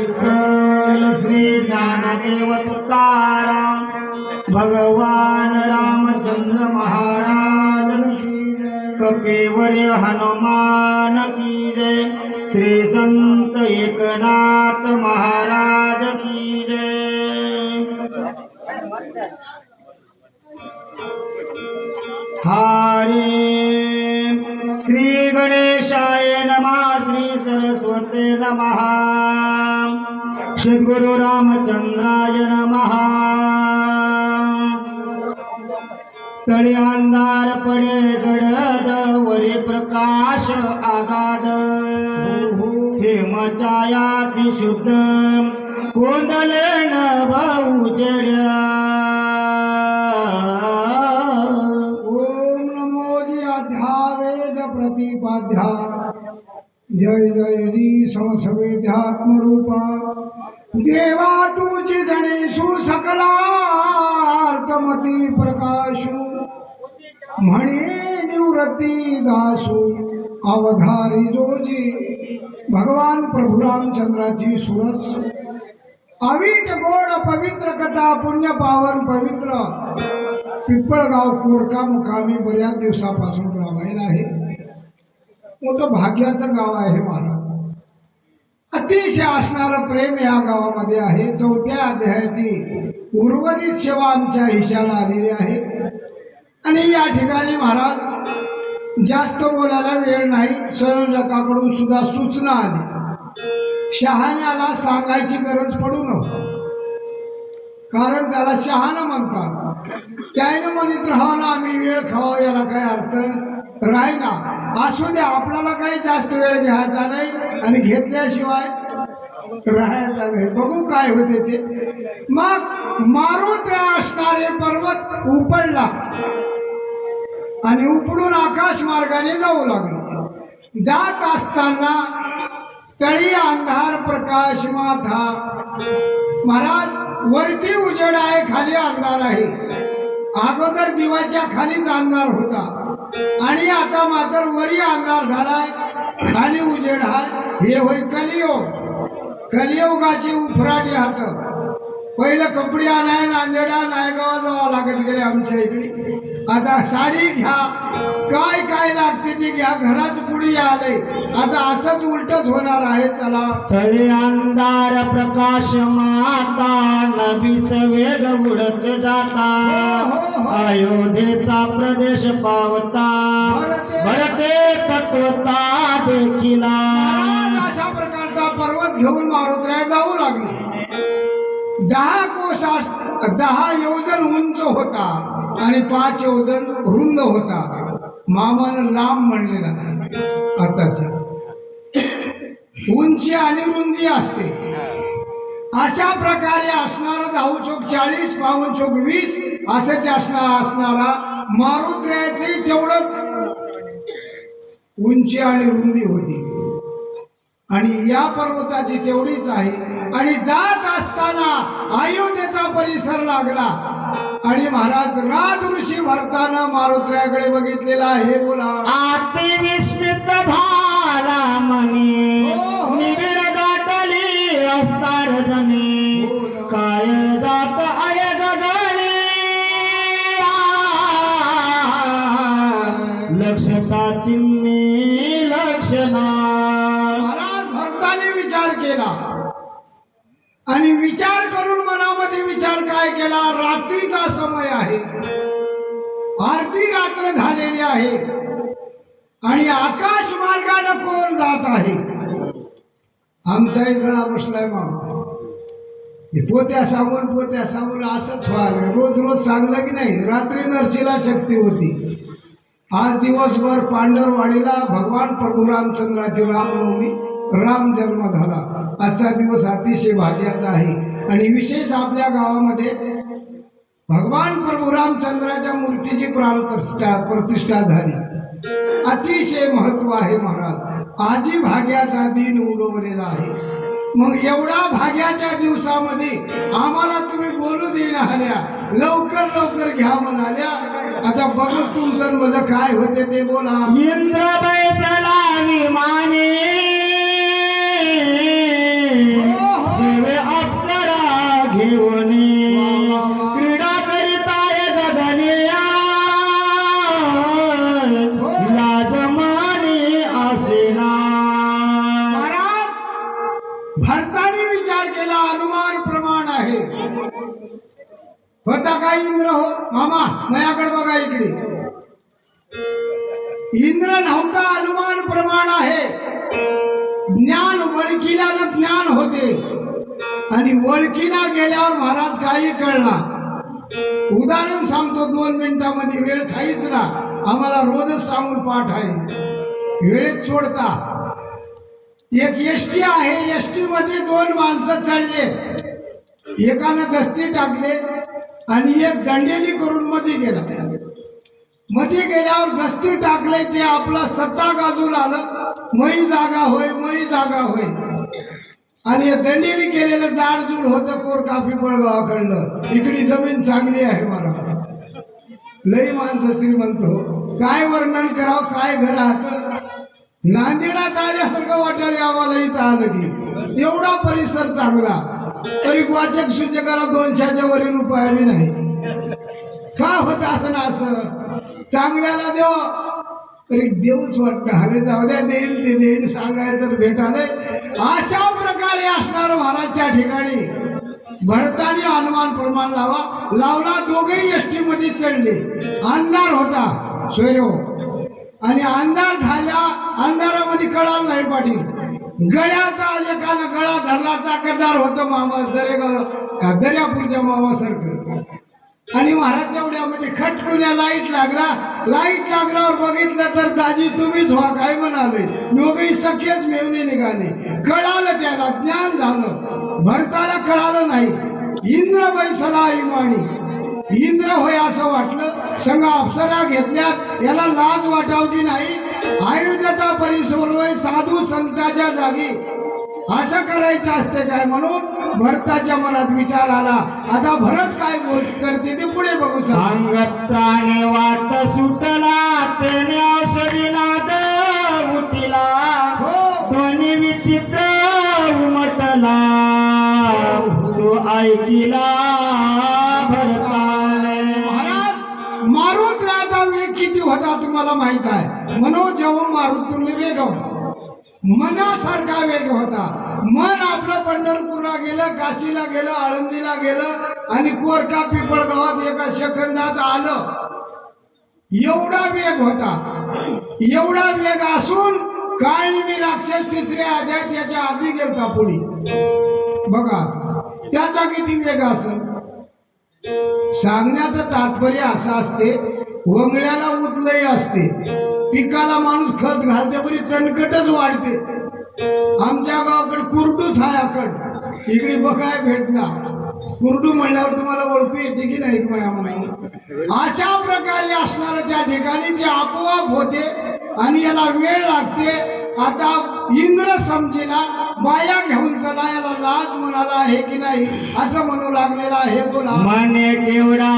विठ्ठल श्री ज्ञानदेव तुकाराम भगवान रामचंद्र महाराज की कपिवर्य हनुमान की जय. श्री संत एकनाथ महाराज की जय. हरे श्री गणेशाय नमः श्री सरस्वते नमः. सद्गुरु रामचंद्राय नमः। तळी अंधार पडे गडद वरी प्रकाश आगाद हेमचायाती शुद्ध कोंदले भाऊ उजड्या ओम नमो जी अध्यावेद प्रतिपाध्या जय जय जी समसवेद्यात्मरूपा देवा तुझी गणेशू सकलार्थमती प्रकाशू. म्हणे निवृत्ती दासू अवधारी जोजी भगवान प्रभू रामचंद्राची सुरस. अवीट गोड पवित्र कथा पुण्य पावन पवित्र. पिंपळगाव कोरका मुकामी बऱ्याच दिवसापासून रामायण आहे. मोठं भाग्याचं गाव आहे मला अतिशय असणारं प्रेम या गावामध्ये आहे. चौथ्या अध्यायाची उर्वरित सेवा आमच्या हिशाला आलेली आहे. आणि या ठिकाणी महाराज जास्त बोलायला वेळ नाही. संयोजकाकडून सुद्धा सूचना आली. शहाण्याला सांगायची गरज पडू नको कारण त्याला शहाणं म्हणतात. त्याने म्हणत राहा ना आम्ही वेळ खावा याला काय अर्थ? राहिला असू द्या आपल्याला काही जास्त वेळ घ्यायचा नाही आणि घेतल्याशिवाय राहायचा नाही. बघू काय होते ते. मग मारुत्र्या असणारे पर्वत उपडला आणि उपडून आकाश मार्गाने जाऊ लागलो. जात असताना तळी अंधार प्रकाश माथा महाराज वरती उजेड आहे खाली अंधार आहे. अगोदर दिवाच्या खालीच अंधार होता. आणि आता मात्र वरी अंधार झालाय खाली उजेड आहे हे होय कलियोग. कलियोगाची उफराटी हात. पहिलं कपडे आणाय नांदेडा नायगावा जावं लागत गेले आमच्या इकडे. आता साडी घ्या. काय काय लागते ते घ्या. घरात पुढे आले आता असंच उलटच होणार आहे चला. तळी अंधार प्रकाश माता नबीस वेग उडत जाता. अयोध्येचा प्रदेश पावता. भरते. तत्वता देखिला. अशा प्रकारचा पर्वत घेऊन मारुत्र्या जाऊ लागले. दहा अस- दहा योजन उंच होता. आणि पाच योजन रुंद होता. मामानं लांब म्हणलेला आताच्या. उंची आणि रुंदी असते. अशा प्रकारे असणारा दहा चोक चाळीस पावन चोक वीस असं ते असणार असणारा मारुत्र्याचे तेवढंच. उंची आणि रुंदी होती. आणि या पर्वताची तेवढीच आहे. आणि जात असताना अयोध्येचा परिसर लागला. आणि महाराज राज ऋषी भरताना मारुत्र्याकडे बघितलेला आहे. बोला. आणि विचार करून मनामध्ये विचार काय केला? रात्रीचा समय आहे. आरती रात्र झालेली आहे. आणि आकाश मार्गाने कोण जात आहे? आमचा एक गळा बसलाय मामा. पोत्या सांगून पोत्या सांगून असंच व्हायला. रोज रोज सांगलं की नाही? रात्री नरसीला शक्ती होती. आज दिवसभर पांढरवाडीला भगवान प्रभू रामचंद्राची रामनवमी. राम जन्म झाला. आजचा दिवस अतिशय भाग्याचा आहे. आणि विशेष आपल्या गावामध्ये भगवान प्रभू रामचंद्राच्या मूर्तीची प्राणप्रतिष्ठा प्रतिष्ठा झाली. अतिशय महत्त्व आहे महाराज. आजी भाग्याचा दिन उगवलेला आहे. मग एवढा भाग्याच्या दिवसामध्ये आम्हाला तुम्ही बोलू देणार आल्या. लवकर लवकर घ्या म्हणाल्या. आता बघू तुमचं माझं काय होते ते बोला. इंद्र बैसला माने. काय इंद्र हो. मामा मयाकडे बघा इकडे. इंद्र नव्हता अनुमान प्रमाण आहे. ज्ञान वळखीला न ज्ञान होते. आणि वळखीला गेल्यावर महाराज काही कळला उदाहरण सांगतो दोन मिनिटामध्ये वेळ काहीच ना आम्हाला रोजच सांगून पाठ आहे. वेळेत सोडता. एक एसटी आहे एसटी मध्ये दोन माणसं चढले एकानं दस्ती टाकले आणि एक दंडेली करून मध्ये गेला. मध्ये गेल्यावर दस्ती टाकले ते आपला सत्ता गाजून आलं. मई जागा होय मई जागा होय. आणि हे दंडेली केलेलं जाडजूड होतं कोर काफी बळगावाकडलं. इकडे जमीन चांगली आहे मला. लई माणसं श्रीमंत हो. काय वर्णन करावं काय घर आहात नांदेडात आल्यासारखं वाटायला आम्हाला इथं आलं की. एवढा परिसर चांगला. तरी वाचक सूचकाला दोनशेच्या वरील उपाय बी नाही. का होत असं ना असं चांगल्याला देव तरी देऊच वाटतं. हरे जाऊ द्या देईल ते देईल सांगायला तर भेटाले अशा प्रकारे असणार महाराज त्या ठिकाणी. भरताने अनुमान प्रमाण लावा. लावला दोघेही एसटी मध्ये चढले. अंधार होता. सोयरो हो. आणि अंधार झाला अंधारामध्ये कळाल नाही पाटील. गळ्याचा एकानं गळा धरला ताकददार होतं मामा दरे दर्यापूरच्या मामासारखं आणि महाराज तेवढ्यामध्ये खटकुन्या लाइट लागला. लाइट लागल्यावर बघितलं तर दाजी तुम्हीच व्हा काय म्हणाले. दोघेही सख्यच मेवणे निघाले. कळालं त्याला ज्ञान झालं. भरताला कळालं नाही. इंद्र बैसला इमाणी इंद्र होय असं वाटलं. संघ अप्सरा घेतल्यात. याला लाज वाटावती नाही. आयुध्याचा परिसर होय साधू संताच्या जागी. असं करायचं असते काय म्हणून? भरताच्या मनात विचार आला. आता भरत काय बोल करते ते पुढे बघू. अंगत्राने वाट सुटला तेने औषधी नाद उठिला. हो. दोन्ही विचित्र उमटला. तो ऐकिला. होता तुम्हाला माहीत आहे. मनोजव मारुतुल्य वेगव. मनासारखा वेग होता. मन आपलं पंढरपूरला गेलं काशीला गेलं आळंदीला गेलं आणि कोरका पिपळगावात एका सेकंदात आलं. एवढा वेग होता. एवढा वेग असून काळी मी राक्षस तिसऱ्या अध्यायात याच्या आधी गेलता पुढे. बघा त्याचा किती वेग असेल? सांगण्याचं तात्पर्य असं असते वंगड्याला उतलई असते. पिकाला माणूस खत घालते बरी तणकटच वाढते. आमच्या गावाकडे कुरडूच आहे इकडे बघाय भेटला कुरडू म्हणल्यावर तुम्हाला ओळखू येते की नाही अशा प्रकारे असणार त्या ठिकाणी ते आपोआप होते आणि याला वेळ लागते. आता इंद्र समजेला बाया घेऊन चला याला लाज म्हणाला आहे की नाही असं म्हणू लागलेला आहे बोला. मान्य केवढा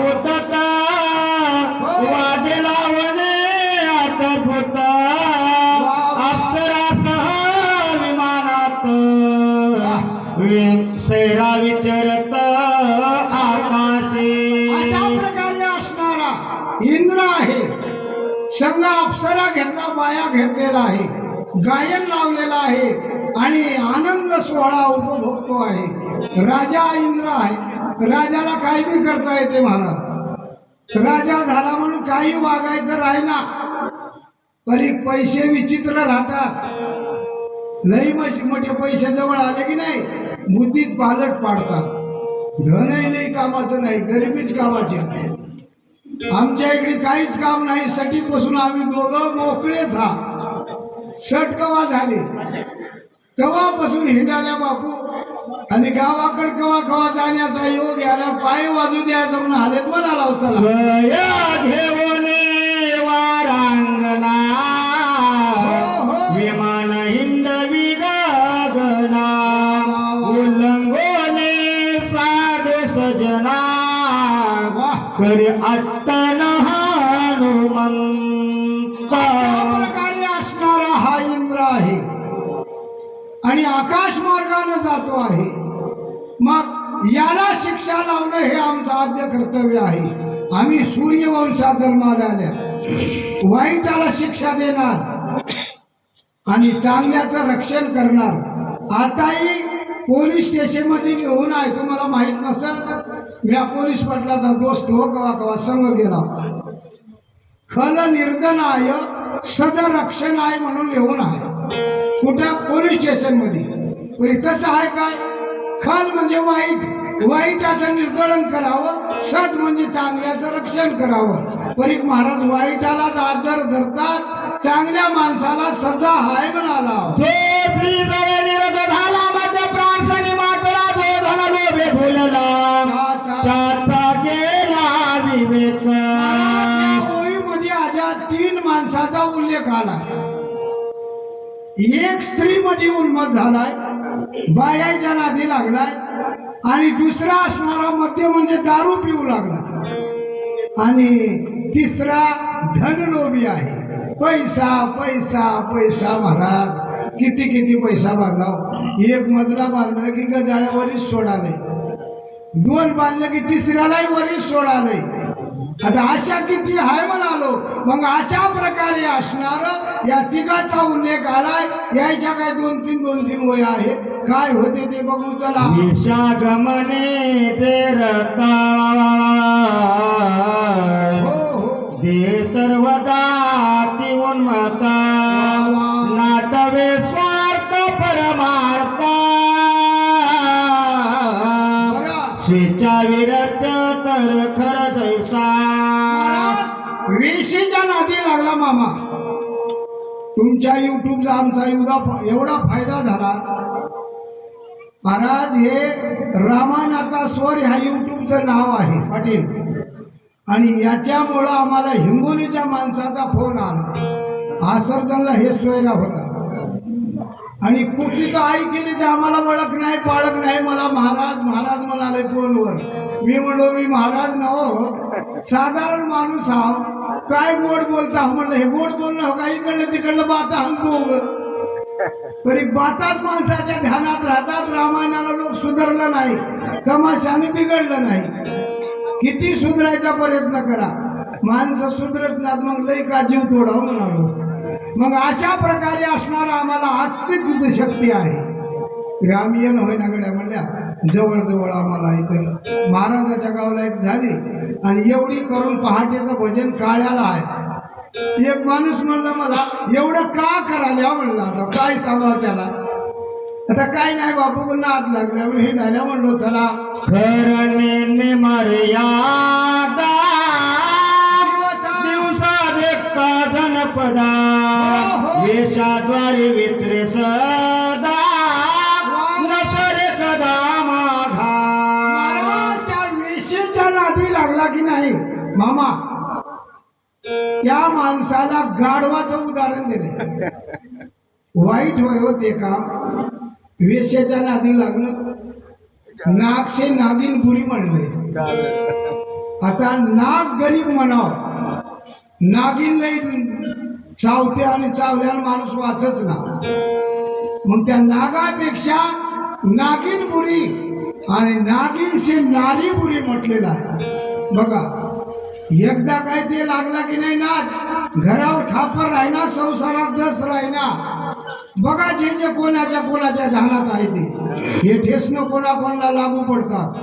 होता वाजेला वने आटत होता. अप्सरासह विमानात. सैरा विचरत आकाशी. अशा प्रकारे असणारा इंद्र आहे. संघ अप्सरा घेतला बाया घेतलेला आहे. गायन लावलेला आहे. आणि आनंद सोहळा उपभोगतो आहे. राजा इंद्र आहे. राजाला काय बी करता येते महाराज? राजा झाला म्हणून काही वागायचं राहिना. तरी पैसे विचित्र राहतात. लई मशी मोठे पैसे जवळ आले की नाही मुदीत पालट पाडतात. धनही नाही कामाचं नाही गरिबीच कामाची आहे. आमच्या इकडे काहीच काम नाही सटीपासून आम्ही दोघं मोकळेच हा सटकवा झाले. तेव्हापासून हिंडाल्या बापू. आणि गावाकड कवा कवा जाण्याचा योग याला पाय वाजू द्यायचं म्हणून हालेत म्हणाला चला. स्वया घेऊन वारांगणा. विमान हिंदवी गगना उल्लंघोने साधू सजना. करी अट्टन आकाश मार्गाने जातो आहे. मग याला शिक्षा लावणं हे आमचं आद्य कर्तव्य आहे. आम्ही सूर्यवंशात जन्माला आल्या वाईटाला शिक्षा देणार आणि चांगल्याचं रक्षण करणार. आताही पोलीस स्टेशनमध्ये घेऊन आहे तुम्हाला माहीत नसेल मी पोलीस पाटलाचा दोस्त हो कवा कवा संघ गेला. खल निर्दनाय सद आहे म्हणून लिहून आहे. कुठं? पोलीस स्टेशनमध्ये. बरी तसं आहे काय? खल म्हणजे वाईट. वाईटाचं निर्दळन करावं सत म्हणजे चांगल्याचं रक्षण करावं. परीक महाराज वाईटाला आदर धरतात चांगल्या माणसाला सजा हाय म्हणाला. ओळीमध्ये आजा तीन माणसाचा उल्लेख आला. एक स्त्री मध्ये उन्मत झालाय बायाच्या नादी लागलाय आणि दुसरा असणारा मध्य म्हणजे दारू पिऊ लागला. आणि तिसरा धनलोभी आहे. पैसा पैसा पैसा महाराज. किती किती पैसा बांधाव एक मजला बांधला की गजाळ्यावरच नाही. दोन बांधलं की तिसऱ्यालाही वरीच नाही. आता अशा किती हाय म्हणालो. मग अशा प्रकारे असणार या तिघाचा उल्लेख आलाय. यायच्या काय दोन तीन दोन तीन वय आहे. काय होते ते बघू चला. गमने ते रता तुमच्या युट्यूबचा आमचा एवढा एवढा फायदा झाला. महाराज हे रामायणाचा स्वर ह्या युट्यूबचं नाव आहे पाटील. आणि याच्यामुळं आम्हाला हिंगोलीच्या माणसाचा फोन आला. आसरजनला हे सोयरा होता. आणि कुठची तर केली ते आम्हाला ओळख नाही पाळख नाही. मला महाराज महाराज म्हणाले फोनवर. मी म्हणलो मी महाराज न हो. साधारण माणूस हा काय गोड बोलता म्हणलं हे गोड बोलणं हो का? इकडलं तिकडलं बाता हंगू तरी बातात माणसाच्या ध्यानात राहतात रामायणाला लोक सुधारलं नाही तमाशाने बिघडलं नाही. किती सुधारायचा प्रयत्न करा. माणसं सुधरत नाहीत मग लई का जीव तोडाव म्हणालो मग अशा प्रकारे असणारा आम्हाला आजची तिथे शक्ती आहे. येणं होईना गड्या म्हणल्या जवळजवळ आम्हाला इथं महाराजाच्या गावाला एक झाली आणि एवढी करून पहाटेचं भजन काळ्याला आहे. एक माणूस म्हणलं मला एवढं का करायला म्हणलं आता काय सांगावं त्याला? आता काय नाही बापू पण नाद लागल्या हे झाल्या म्हणलो चला. करणे मर्यादा दिवसा देखता जनपदा वेशाद्वारे वित्रे मामा त्या माणसाला गाढवाचं उदाहरण दिले वाईट होय होते का? वेश्याच्या नादी लागलं. नागशे नागिन बुरी म्हणले. आता नाग गरीब म्हणावं. नागिन लई चावते आणि चावल्यानं माणूस वाचच ना. मग त्या नागापेक्षा नागिन बुरी आणि नागिनशी नारी बुरी म्हटलेला आहे. बघा एकदा काय ते लागला की नाही ना घरावर खापर राहिना संसारात दस राहिना. बघा जे जे कोणाच्या कोणाच्या ध्यानात आहे ते. हे ठेसणं कोणा कोणाला लागू पडतात.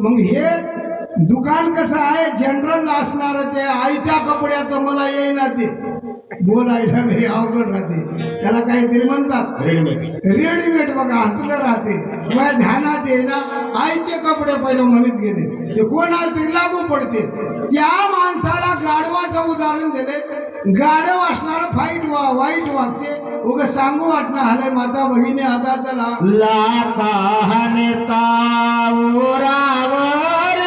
मग हे दुकान कसं आहे? जनरल असणार ते आयत्या कपड्याचं मला येईना ते. बोलायला हे अवघड राहते. त्याला काहीतरी म्हणतात. रेडीमेड बघा असलं राहते. माझ्या ध्यानात ये ना आयते कपडे पहिले म्हणत गेले. ते कोणाला तरी लागू पडते? त्या माणसाला गाढवाचं उदाहरण दिले गाढव असणार फाईट वा वाईट वागते. उग सांगू वाटणं आलंय माता भगिनी आता चला. लाता हनता उरावर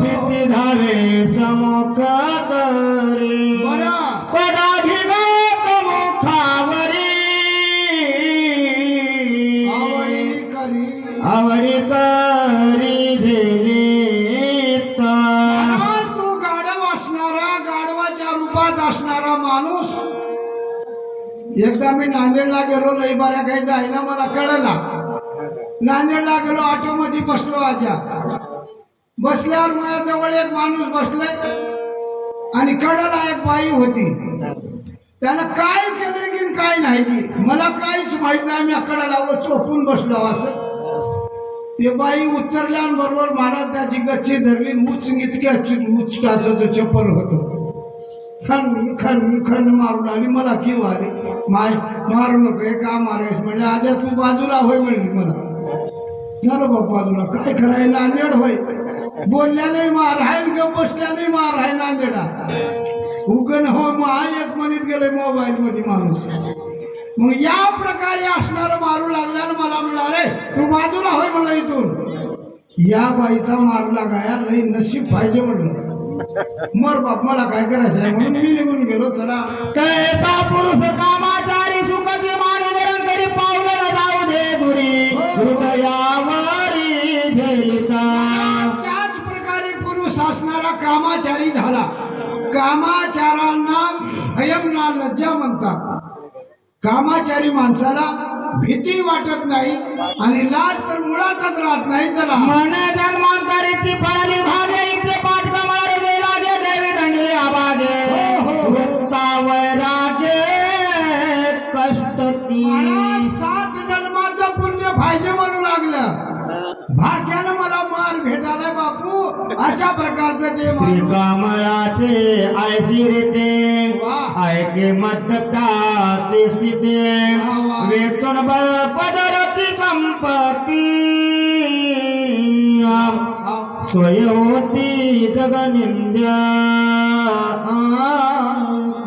किती धावे समुख करी? बरं. मी नांदेडला गेलो लई बऱ्या काही जाईना मला कळला नांदेडला गेलो ऑटोमध्ये बसलो आजा. बसल्यावर माझ्याजवळ एक माणूस बसलाय आणि कडाला एक बाई होती. त्यानं काय केलं की काय नाही की मला काहीच माहीत नाही मी कडाला व चोपून बसलो असं. ते बाई उतरल्याबरोबर महाराज त्याची गच्ची धरली उच इतक्या उचटाचं चप्पल होतं. खन खन खन मारू लागली. मला किंवा आली. माय मारू नको हे का मारायस म्हणजे आजा तू बाजूला होय म्हणली मला. झालं बाप बाजूला. काय कराय नांदेड होय. बोलल्याने मार आहे ग बसल्याने मार हाय नांदेडा. उगन हो माय एक म्हणत गेले मोबाईल मध्ये माणूस. मग या प्रकारे असणार मारू लागल्यानं मला म्हणणार रे तू बाजूला होय म्हणलं इथून. या बाईचा मार लागाया लई नशीब पाहिजे म्हणलं. मर बाप मला काय करायचं म्हणून मी निघून गेलो चला. कैसा पुरुष कामाचारी सुखची मानवरण करी पावलं न जाऊ दे हृदयावरी झेलिता. त्याच प्रकारे पुरुष असणारा कामाचारी झाला. कामाचारांना भयम ना लज्जा म्हणतात. कामाचारी माणसाला भीती वाटत नाही आणि लाज तर मुळातच राहत नाही. चला. मन जन्मांतरीची पळाली भागे इथे हो. वृत्ता वैरागे कष्ट ती. सात जन्माचं पुण्य पाहिजे म्हणू लागलं. भाग्यानं मला मार भेटायला बापू. अशा प्रकारचं ते कमळाचे ऐशिरेचे वाह. ऐके मत्ता स्थिते. वाह, वाह. वेतन बळ पदरती संपत्ती. स्वय होती जगनिंद्या.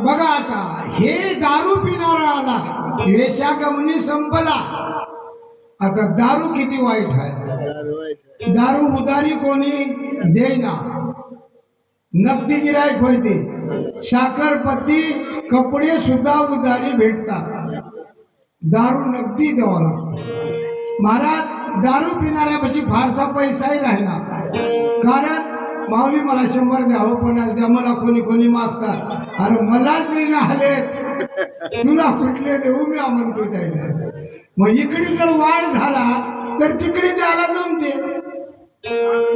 बघा आता हे दारू पिणारा आला वेशागमनी संपला. आता दारू किती वाईट आहे? दारू उदारी कोणी देईना. नगदी गिरायक होते साखरपत्ती कपडे सुद्धा उधारी भेटतात. दारू नगदी द्यावा लागतो. महाराज दारू पिणाऱ्यापाशी फारसा पैसाही राहिला. कारण माऊली मला शंभर द्यावं पन्नास द्या मला कोणी कोणी मागतात. अरे मला देणं आले तुला कुठले देऊ मी म्हणतो त्याला मग इकडे जर वाढ झाला तर तिकडे द्यायला जमते.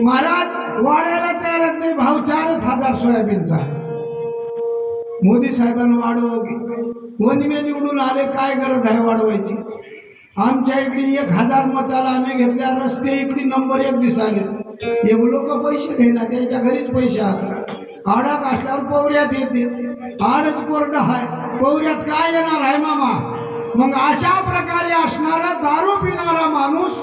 महाराज वाढायला तयारच नाही भाव चारच हजार सोयाबीनचा. मोदी साहेबांना वाढव कोणी मी निवडून आले काय गरज आहे वाढवायची? आमच्या इकडे एक हजार मताला आम्ही घेतल्या रस्ते इकडे नंबर एक दिसाले. हे लोक पैसे घेणार त्याच्या घरीच पैसे आहात. आडात असल्यावर पवऱ्यात येते. आडच कोरड आहे पवऱ्यात काय येणार आहे मामा? मग अशा प्रकारे असणारा दारू पिणारा माणूस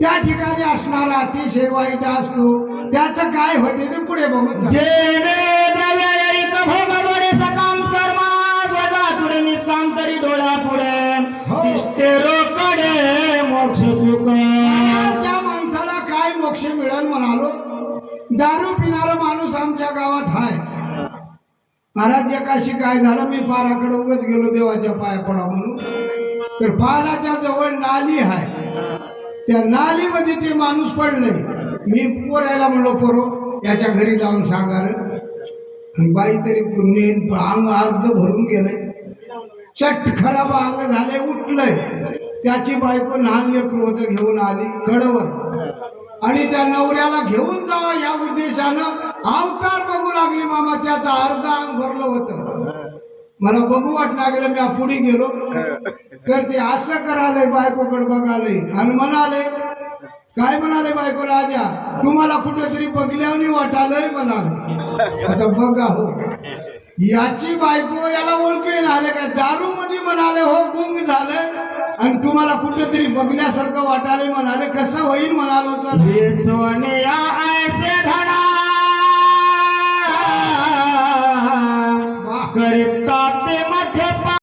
त्या ठिकाणी असणारा अतिशय वाईट असतो. त्याचं काय होते ते पुढे बघू सकाम कर्मा जगा तुडे निष्काम तरी डोळ्या पुढे हो. रोकडे मोक्ष सुख. काय मिळेल म्हणालो. दारू पिणारा माणूस आमच्या गावात आहे महाराज एकाशी काय झालं मी पाराकडे उगच गेलो देवाच्या पाया पडा म्हणून. तर पाराच्या जवळ नाली आहे त्या नालीमध्ये ते माणूस पडले. मी पोरायला म्हणलो पोरो याच्या घरी जाऊन सांगा रे बाई तरी नेन अंग अर्ध भरून गेलंय. चट खराब अंग झाले उठलंय. त्याची बायको लहान लेकरू होतं घेऊन आली कडवर आणि त्या नवऱ्याला घेऊन जावा या उद्देशानं. अवतार बघू लागली मामा त्याचा अर्ध अंग भरलं होतं. मला बघू वाट लागलं मी पुढे गेलो. तर ते असं करायलंय बायकोकडे बघालय आणि म्हणाले काय म्हणाले बायको राजा? तुम्हाला कुठेतरी बघल्याने वाटालय म्हणाले. आता बघा हो. याची बायको याला ओळखून आले काय दारू मध्ये म्हणाले हो गुंग झालं. आणि तुम्हाला कुठेतरी बघण्यासारखं वाटाले म्हणाले कसं होईल म्हणालो